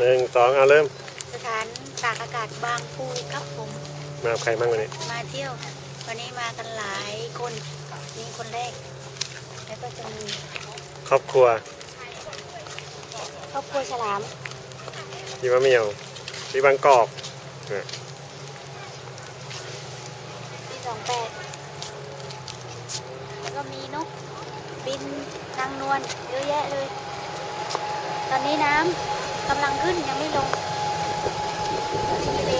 หนึ่งสองเอาเริ่ม สถานตากอากาศบางปูครับผม มากับใครบ้างวันนี้มาเที่ยว วันนี้มากันหลายคนนี่คนแรก แล้วก็จะมีครอบครัวครอบครัวฉลาม พี่มะเหมียวพี่บางกอกเนี่ยที่สองแปดแล้วก็มีนกบินนางนวลเยอะแยะเลย ตอนนี้น้ำ กำลังขึ้นยังไม่ลงทีเล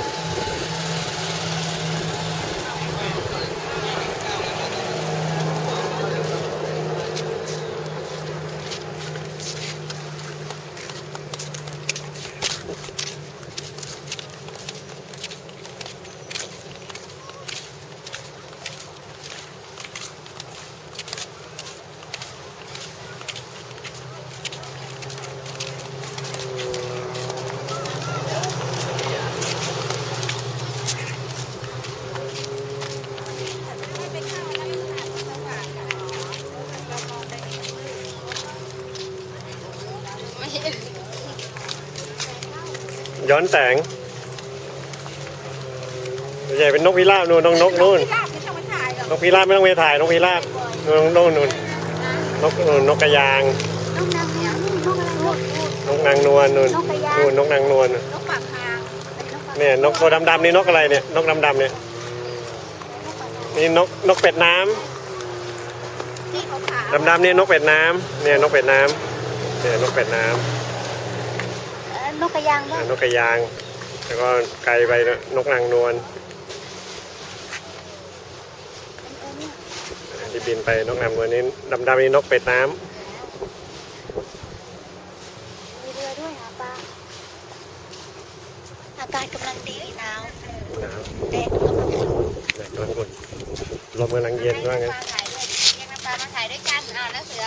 ย้อนแสงใหญ่เป็นนกพิราบนู่นนกนกนู่นนกพิราบไม่ต้องไปถ่ายนกพิราบนู่นนู่นนู่นนกนู่นนกกระยางนกนางนวลนกอะไรนกนกนางนวลนู่นนกกระยางนู่นนกนางนวลนกปากทางเป็นนกปากเนี่ยนกตัวดำๆนี่นกอะไรเนี่ยนกดำๆเนี่ยนกปากทางนี่นกนกเป็ดน้ำที่ขาวๆดำๆนี่นกเป็ดน้ำเนี่ยนกเป็ดน้ำเนี่ยนกเป็ดน้เอ่อ นกกระยางำบ้างนกกระยาง แล้วก็ไกลไปนกนางนวลเออเนี่ยที่บินไปนกนางนวลนี่ดำๆนี่นกเป็ดน้มีเรือด้วยหาปลาอากาศกำลังดีหนาวำนะครับแดดกำลังขึ้นแดดกำลังกดลมกำลังเย็นว่างั้นถ่ายด้วยเรียกน้ำปลามาถ่ายด้วยกันอ่าแล้วเสือ